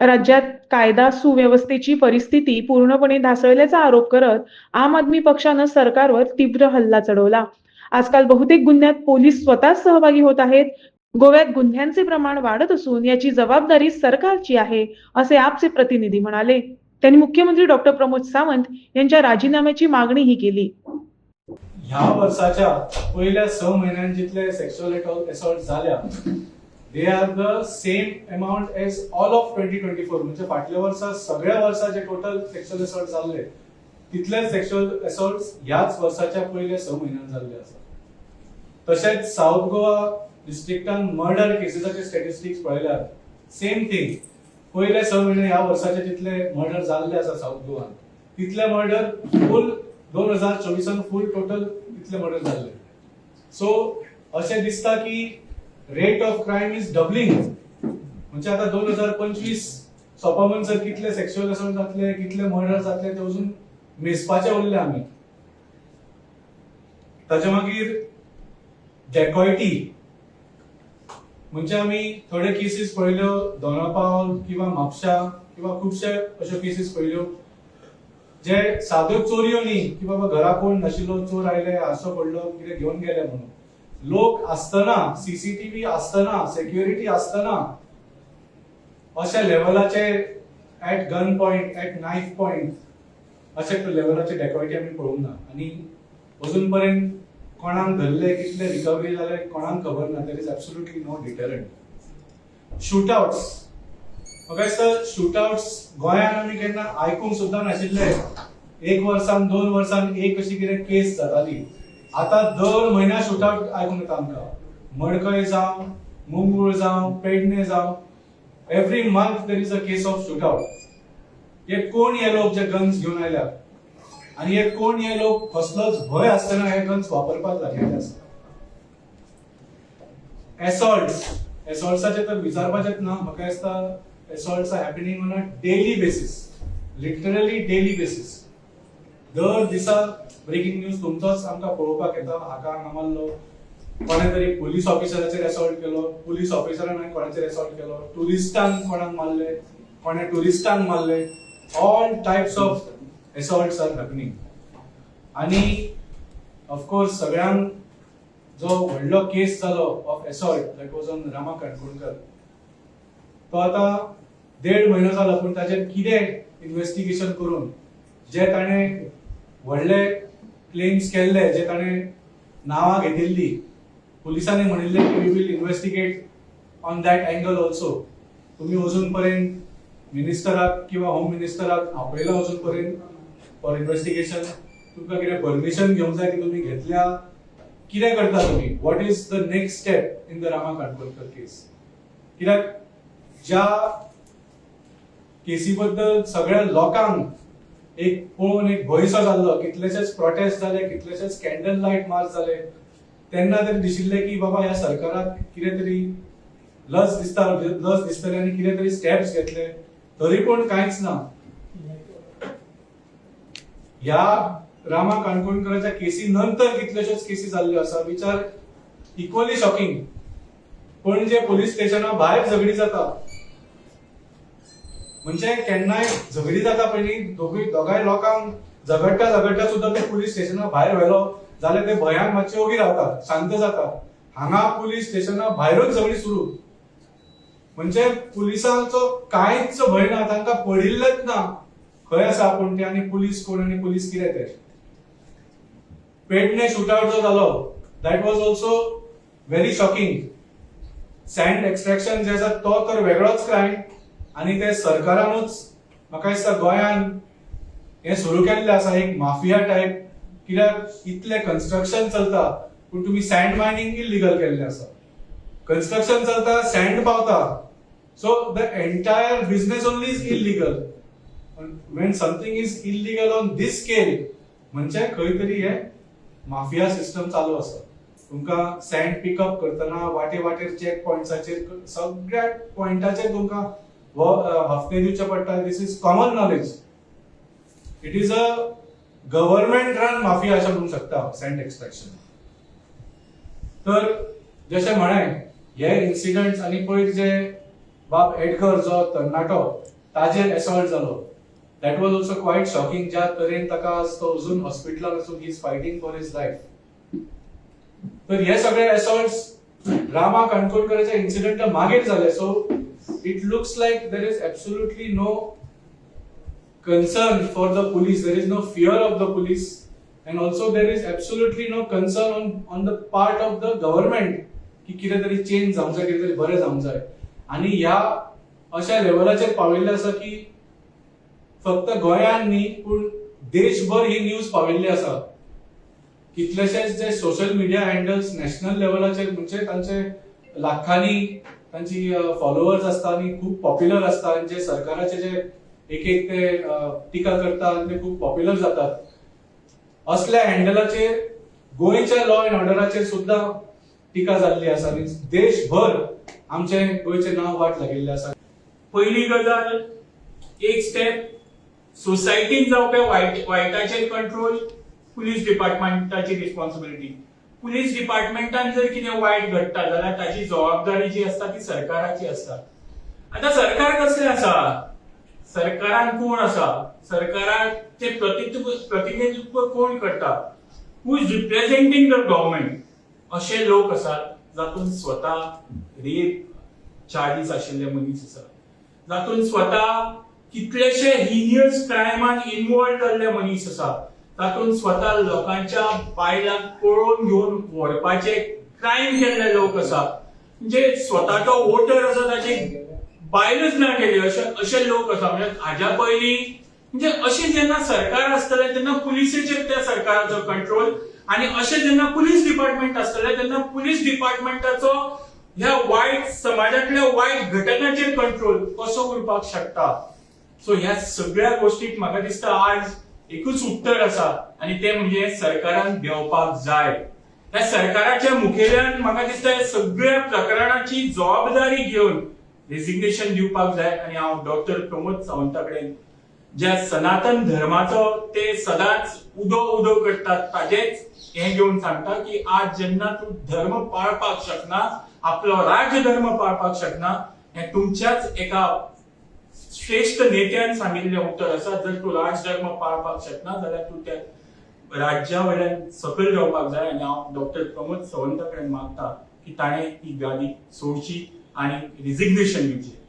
राज्यात कायदा सुव्यवस्थेची परिस्थिती पूर्णपणे ढासळल्याचा आरोप करत आम आदमी पक्षानं सरकारवर तीव्र हल्ला चढवला. आजकाल बहुतेक गुन्ह्यात पोलीस स्वतः सहभागी होत आहेत. गोव्यात गुन्ह्यांचे प्रमाण वाढत असून याची जबाबदारी सरकारची आहे असे आपचे प्रतिनिधी म्हणाले. त्यांनी मुख्यमंत्री डॉक्टर प्रमोद सावंत यांच्या राजीनाम्याची मागणीही केली. ह्या वर्षाच्या पहिल्या स म्हयन्यान सेक्शुअल असॉल्ट झाल्या they are the same amount as all of twenty twenty four म्हणजे फाटल्या वर्सा सगळ्या वर्सा जे टोटल सेक्शुअल असॉल्ट जाल्ले तितलेच सेक्शुअल असॉल्ट ह्याच वर्साच्या पहिल्या स म्हयन्यान जाल्ले आसा तशेंच साऊथ गोवा डिस्ट्रिक्टान मर्डर केसीसाचे स्टॅटिस्टिक्स पळयल्यार सेम थिंग पयले स म्हयने ह्या वर्साचे जितले मर्डर जाल्ले आसा साऊथ गोवान तितले मर्डर फुल दोन हजार चोवीसान फुल टोटल तितले मर्डर जाल्ले सो अशें दिसता की rate of crime is doubling म्हणजे आता दोन हजार पंचवीस सोपामन सर कितले सेक्शुअल असॉल्ट जातले कितले मर्डर जातले ते अजून मेजपाचे उरले आमी ताचे मागीर डेकॉयटी म्हणजे आमी थोडे केसीस पळयल्यो दोना पावल किंवा म्हापशा किंवा खुबशे अश्यो केसीस पळयल्यो जे साध्यो चोरयो न्ही की बाबा घरा कोण नाशिल्लो चोर आयले आसो पडलो कितें घेवन गेले म्हणून. लोक आसतना सीसीटीव्ही आसतना सेक्युरिटी आसतना अशा लेवलाचे at gun point at knife point अशा लेवलाचे डेकोरिटी आमी पळोवंक ना आणि अजून पर्यंत कोणाक धरले कितले रिकवरी जाले कोणाक खबर ना there is absolutely no deterrent shootouts म्हाका दिसता शूटआउट्स गोंयान आमी केन्ना आयकूंक सुद्दां नाशिल्ले एक वर्सान दोन वर्सान एक अशी कितें केस जाताली आतां दर म्हयन्या शूटआवट आयकूंक येता आमकां. मडकय जावं मुंगूळ जावं पेडणे जावं. Every month there is a case of shootout हे कोण हे लोक जे गन्स घेवन आयल्यात आणि हे कोण हे लोक कसलोच भय आसतना हे गन्स वापरपाक लागलेले आसता एसॉल्ट्स एसॉल्ट्साचे तर विचारपाचेच ना म्हाका दिसता assaults are happening on a daily basis literally daily basis दर दिसा ब्रेकिंग न्यूज तुमचोच आमकां पळोवपाक येता. हाका मारलो. कोणे तरी पुलीस ऑफिसराचेर एसॉल्ट केलो पुलीस ऑफिसरान कोणाचेर एसॉल्ट केलो. टुरिस्टांक कोणाक मारले? कोणे टुरिस्टांक मारले? All types of assaults are happening आनी ऑफकोर्स सगळ्यांक जो व्हडलो केस जालो of assault that was on Rama Kankonkar तो आतां देड म्हयनो जालो पूण ताचेर कितें इन्व्हेस्टिगेशन करून जे ताणें व्हडले क्लेम्स केल्ले जे ताणें नांवां घेतिल्ली. पुलिसांनी म्हणिल्लें की we will investigate on that angle also तुम्ही अजून पर्यंत मिनिस्टराक किंवा होम मिनिस्टराक आपयला अजून पर्यंत फॉर इन्व्हेस्टिगेशन तुमकां कितें परमिशन घेवंक जाय की तुमी घेतल्या. कितें करता तुमी what is the next step in the Rama Kankonkar case कित्याक ज्या केसी बद्दल सगळ्या लोकांक एक पळोवन एक भंयसो जाल्लो कितलेशेच प्रोटेस्ट जाले कितलेशेच कॅन्डल लायट मार्च जाले तेन्ना तरी दिशिल्ले की बाबा ह्या सरकाराक कितें तरी लज दिसता लज दिसतले आनी कितें तरी स्टेप्स घेतले. तरी पूण कांयच ना. ह्या रामा काणकोणकराच्या केसी नंतर कितलेशेच केसी जाल्ल्यो आसा विचार इक्वली शॉकिंग पणजे पोलीस स्टेशना भायर झगडी जाता म्हणजे केन्नाय झगडी जाता पयलीं दोगूय दोगांय लोकांक झगडटा झगडटा सुद्दां ते पुलीस स्टेशना भायर व्हेलो जाल्यार ते भयान मातशे ओगी रावतात शांत जाता हांगा पुलीस स्टेशना भायरूच झगडी सुरू. म्हणजे पुलिसांचो कांयच भंय ना तांकां पडिल्लेच ना. खंय आसा पूण ते आनी पुलीस कोण आनी पुलीस कितें ते पेडणे शूटआउट जो जालो that was also very shocking sand extraction जे आसा तो तर वेगळोच क्रायम आनी ते सरकारानूच म्हाका दिसता गोंयान हे सुरू केल्लें आसा एक माफिया टायप कित्याक? इतले कन्स्ट्रक्शन चलता पूण तुमी सँड मायनींग इलिगल केल्लें आसा कन्स्ट्रक्शन चलता सँड पावता. So the entire business only is illegal when something is illegal on this scale म्हणजे खंय तरी हे माफिया सिस्टम चालू आसा तुमकां सँड पिकअप करतना वाटे वाटेर चॅक पॉयंटाचेर सगळ्या पॉयंटाचेर तुमकां व अ, हफ्ते दिवचे पडटा this is common knowledge it is a government run mafia अशें म्हणूंक शकता सँड एक्स्ट्रॅक्शन तर जशें म्हळें हे इन्सिडंट्स आनी पयर जे बाब एडगर जो तरणाटो ताजेर एसॉल्ट जालो that was also quite shocking ज्या तरेन ताका तो अजून हॉस्पिटलांत असून he is fighting for his life तर हे सगळे एसॉल्ट रामा काणकोणकराच्या इन्सिडंट मागीर जाले so it looks like there is absolutely no concern for the police. There is no fear of the police, and also there is absolutely no concern on on the part of the government की कितें तरी change जावंक जाय कितें तरी बरें जावंक जाय आनी ह्या अशा लेवलाचेर पाविल्ले आसा की फक्त गोंयान न्ही पूण देशभर ही न्यूज पाविल्ली आसा कितलेशेच जे सोशल मिडिया हँडल्स नॅशनल लेवलाचेर म्हणजे तांचे लाखांनी तांची फॉलोअर्स असतात आणि खूप पॉप्युलर असतात. आणि जे सरकाराचे जे एक एक ते टीका करतात ते खूप पॉप्युलर जातात. असल्या हँडलाचेर गोंयच्या लॉ अँड ऑर्डराचेर सुद्धा टीका जाल्ली आसा आणि देशभर आमचे गोयचे नांव वाट लागिल्ले आसा पहिली गजाल एक स्टेप सोसायटीन जावपी वायट वायटाचेर कंट्रोल पुलीस डिपार्टमेंटाची रिस्पॉन्सिबिलिटी पुलीस डिपार्टमेंटान जर कितें वायट घडटा जाल्यार ताची जबाबदारी जी आसता ती सरकाराची आसता. आतां सरकार कसलें आसा? सरकारान कोण आसा? सरकाराचे प्रतित्व प्रतिनिधित्व कोण करता? Who is representing the government असे लोक असतात जातून स्वता रेप चार्जीस आशिल्ले मनीस आसा जातून स्वता कितलेशे हिनियस क्रायमान इन्वॉल्व जाल्ले मनीस आसात. तातून स्वता लोकांच्या बायलांक पळोवन घेवन व्हरपाचे क्रायम केल्ले लोक आसा म्हणजे स्वताचो वोटर आसा ताची बायलच ना केली अशे अशे लोक आसा म्हणजे हाज्या पयलीं म्हणजे अशें जेन्ना सरकार आसतलें तेन्ना पुलिसेचेर त्या सरकाराचो कंट्रोल आणि अशें जेन्ना पुलीस डिपार्टमेंट आसतलें तेन्ना पुलीस डिपार्टमेंटाचो ह्या वायट समाजातल्या वायट घटनांचेर कंट्रोल कसो करपाक शकता सो ह्या सगळ्या गोष्टीक म्हाका दिसता आज एकूच उत्तर आसा आणि ते म्हणजे सरकारान देवपाक जाय. त्या सरकाराच्या मुखेल्यान म्हाका दिसता सगळ्या प्रकरणाची जबाबदारी घेवन रेजिग्नेशन दिवपाक जाय आणि हांव डॉक्टर प्रमोद सावंता कडेन ज्या सनातन धर्माचो ते सदांच उदो उदो करतात ताजेच हे घेऊन सांगता की आज जेन्ना तूं धर्म पाळपाक शकना आपलो राजधर्म पाळपाक शकना हे तुमच्याच एका श्रेष्ठ नेत्यान सांगिल्लें उत्तर आसा जर तूं राजधर्म पाळपाक शकना जाल्यार तूं त्या राज्या वयल्यान सकयल रावपाक जाय आनी हांव डॉक्टर प्रमोद सावंता कडेन मागता की ताणें ही गादी सोडची आनी रिजिग्नेशन दिवचें